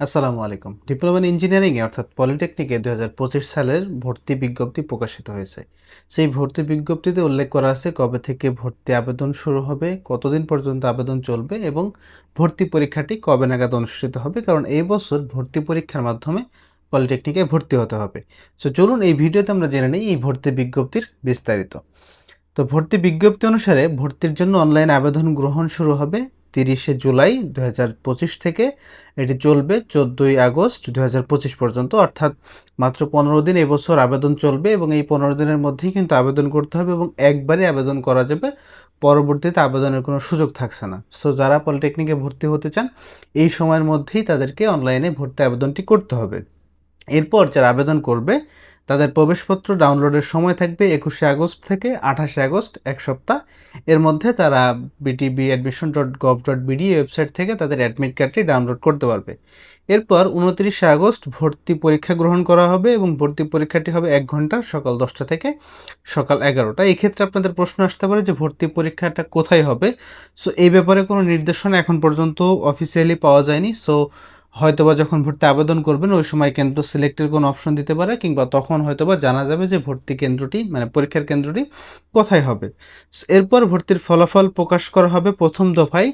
আসসালামু আলাইকুম। ডিপ্লোমা ইঞ্জিনিয়ারিংয়ে অর্থাৎ পলিটেকনিকে দু হাজার পঁচিশ সালের ভর্তি বিজ্ঞপ্তি প্রকাশিত হয়েছে। সেই ভর্তি বিজ্ঞপ্তিতে উল্লেখ করা আছে কবে থেকে ভর্তি আবেদন শুরু হবে, কতদিন পর্যন্ত আবেদন চলবে এবং ভর্তি পরীক্ষাটি কবে নাগাদ অনুষ্ঠিত হবে, কারণ এই বছর ভর্তি পরীক্ষার মাধ্যমে পলিটেকনিকে ভর্তি হতে হবে। সো চলুন এই ভিডিওতে আমরা জেনে নিই এই ভর্তি বিজ্ঞপ্তির বিস্তারিত। তো ভর্তি বিজ্ঞপ্তি অনুসারে ভর্তির জন্য অনলাইন আবেদন গ্রহণ শুরু হবে তিরিশে জুলাই দু হাজার পঁচিশ থেকে এটি চলবে চোদ্দোই আগস্ট দু হাজার পঁচিশ পর্যন্ত। অর্থাৎ মাত্র পনেরো দিন এবছর আবেদন চলবে এবং এই পনেরো দিনের মধ্যেই কিন্তু আবেদন করতে হবে এবং একবারে আবেদন করা যাবে। পরবর্তীতে আবেদনের কোনো সুযোগ থাকছে না। সো যারা পলিটেকনিকে ভর্তি হতে চান, এই সময়ের মধ্যেই তাদেরকে অনলাইনে ভর্তি আবেদনটি করতে হবে। এরপর যারা আবেদন করবে তাদের প্রবেশপত্র ডাউনলোডের সময় থাকবে একুশে আগস্ট থেকে আঠাশে আগস্ট, এক সপ্তাহ। এর মধ্যে তারা BTB admission dot gov dot BD website থেকে তাদের অ্যাডমিট কার্ডটি ডাউনলোড করতে পারবে। এরপর উনত্রিশে আগস্ট ভর্তি পরীক্ষা গ্রহণ করা হবে এবং ভর্তি পরীক্ষাটি হবে এক ঘণ্টা, সকাল দশটা থেকে সকাল এগারোটা। এই ক্ষেত্রে আপনাদের প্রশ্ন আসতে পারে যে ভর্তি পরীক্ষাটা কোথায় হবে? সো এই ব্যাপারে কোনো নির্দেশনা এখন পর্যন্ত অফিসিয়ালি পাওয়া যায়নি। সো হয়তোবা যখন ভর্তি আবেদন করবেন, ওই সময় কেন্দ্র সিলেক্টের কোনো অপশন দিতে পারে কিংবা তখন হয়তোবা জানা যাবে যে ভর্তি কেন্দ্রটি মানে পরীক্ষার কেন্দ্রটি কোথায় হবে। এরপর ভর্তির ফলাফল প্রকাশ করা হবে প্রথম দফায়।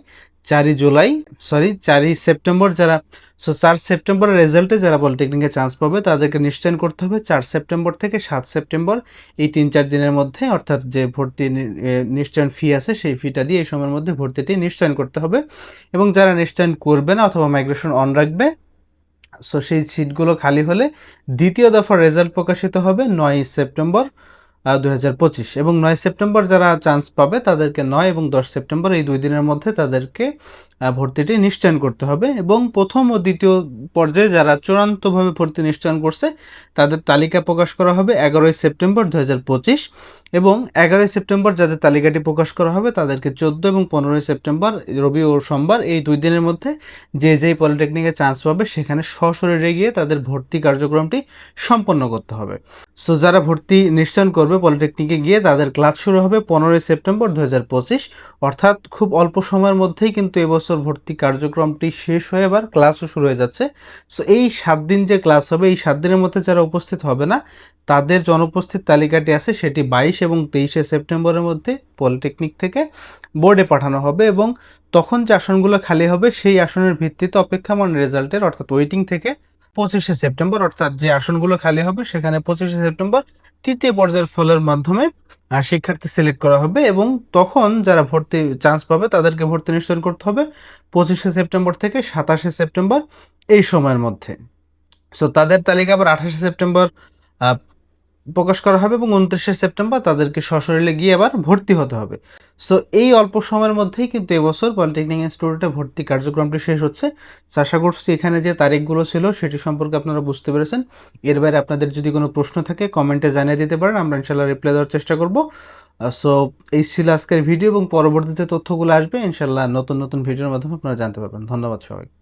চারই জুলাই সরি চারই সেপ্টেম্বর যারা সো চার সেপ্টেম্বরের রেজাল্টে যারা পলিটেকনিকে চান্স পাবে, তাদেরকে নিশ্চয়ন করতে হবে চার সেপ্টেম্বর থেকে সাত সেপ্টেম্বর, এই তিন চার দিনের মধ্যে, অর্থাৎ যে ভর্তি নিশ্চয়ন ফি আছে, সেই ফিটা দিয়ে এই সময়ের মধ্যে ভর্তিটি নিশ্চয়ন করতে হবে। এবং যারা নিশ্চয়ন করবে না অথবা মাইগ্রেশন অন রাখবে সো সেই সিটগুলো খালি হলে দ্বিতীয় দফার রেজাল্ট প্রকাশিত হবে নয় সেপ্টেম্বর দু হাজার পঁচিশ। এবং নয় সেপ্টেম্বর যারা চান্স পাবে, তাদেরকে নয় এবং দশ সেপ্টেম্বর এই দুই দিনের মধ্যে তাদেরকে ভর্তিটি নিশ্চয়ন করতে হবে। এবং প্রথম ও দ্বিতীয় পর্যায়ে যারা চূড়ান্তভাবে ভর্তি নিশ্চয়ন করছে, তাদের তালিকা প্রকাশ করা হবে এগারোই সেপ্টেম্বর দু হাজার পঁচিশ। এবং এগারোই সেপ্টেম্বর যাদের তালিকাটি প্রকাশ করা হবে, তাদেরকে চোদ্দ এবং পনেরোই সেপ্টেম্বর, রবি ও সোমবার এই দুই দিনের মধ্যে যে যেই পলিটেকনিকে চান্স পাবে, সেখানে সশরীরে গিয়ে তাদের ভর্তি কার্যক্রমটি সম্পন্ন করতে হবে। সো যারা ভর্তি নিশ্চয়ন করবে পলিটেকনিকে গিয়ে তাদের ক্লাস শুরু হবে পনেরোই সেপ্টেম্বর দু হাজার পঁচিশ। অর্থাৎ খুব অল্প সময়ের মধ্যেই কিন্তু এবছর ভর্তি কার্যক্রমটি শেষ হয়ে এবার ক্লাসও শুরু হয়ে যাচ্ছে। সো এই সাত দিন যে ক্লাস হবে, এই সাত দিনের মধ্যে যারা উপস্থিত হবে না, তাদের জনউপস্থিত তালিকাটি আছে, সেটি বাইশ এবং তেইশে সেপ্টেম্বরের মধ্যে পলিটেকনিক থেকে বোর্ডে পাঠানো হবে এবং তখন যে আসনগুলো খালি হবে, সেই আসনের ভিত্তিতে অপেক্ষামান রেজাল্টের, অর্থাৎ ওয়েটিং থেকে পঁচিশে সেপ্টেম্বর, অর্থাৎ যে আসনগুলো খালি হবে, সেখানে পঁচিশে সেপ্টেম্বর তৃতীয় পর্যায়ের ফলের মাধ্যমে শিক্ষার্থী সিলেক্ট করা হবে এবং তখন যারা ভর্তি চান্স পাবে তাদেরকে ভর্তি নিশ্চয় করতে হবে পঁচিশে সেপ্টেম্বর থেকে সাতাশে সেপ্টেম্বর এই সময়ের মধ্যে। সো তাদের তালিকা আবার আঠাশে সেপ্টেম্বর প্রকাশ করা হবে এবং উনত্রিশে সেপ্টেম্বর তাদেরকে সশরীরে গিয়ে আবার ভর্তি হতে হবে। সো এই অল্প সময়ের মধ্যেই কিন্তু এবছর পলিটেকনিক ইনস্টিটিউটে ভর্তি কার্যক্রমটি শেষ হচ্ছে। আশা করছি এখানে যে তারিখগুলো ছিল সেটি সম্পর্কে আপনারা বুঝতে পেরেছেন। এর বাইরে আপনাদের যদি কোনো প্রশ্ন থাকে, কমেন্টে জানিয়ে দিতে পারেন, আমরা ইনশাল্লাহ রিপ্লাই দেওয়ার চেষ্টা করব। সো এই ছিল আজকের ভিডিও এবং পরবর্তীতে তথ্যগুলো আসবে। ইনশাল্লাহ নতুন নতুন ভিডিওর মাধ্যমে আপনারা জানতে পারবেন। ধন্যবাদ সবাই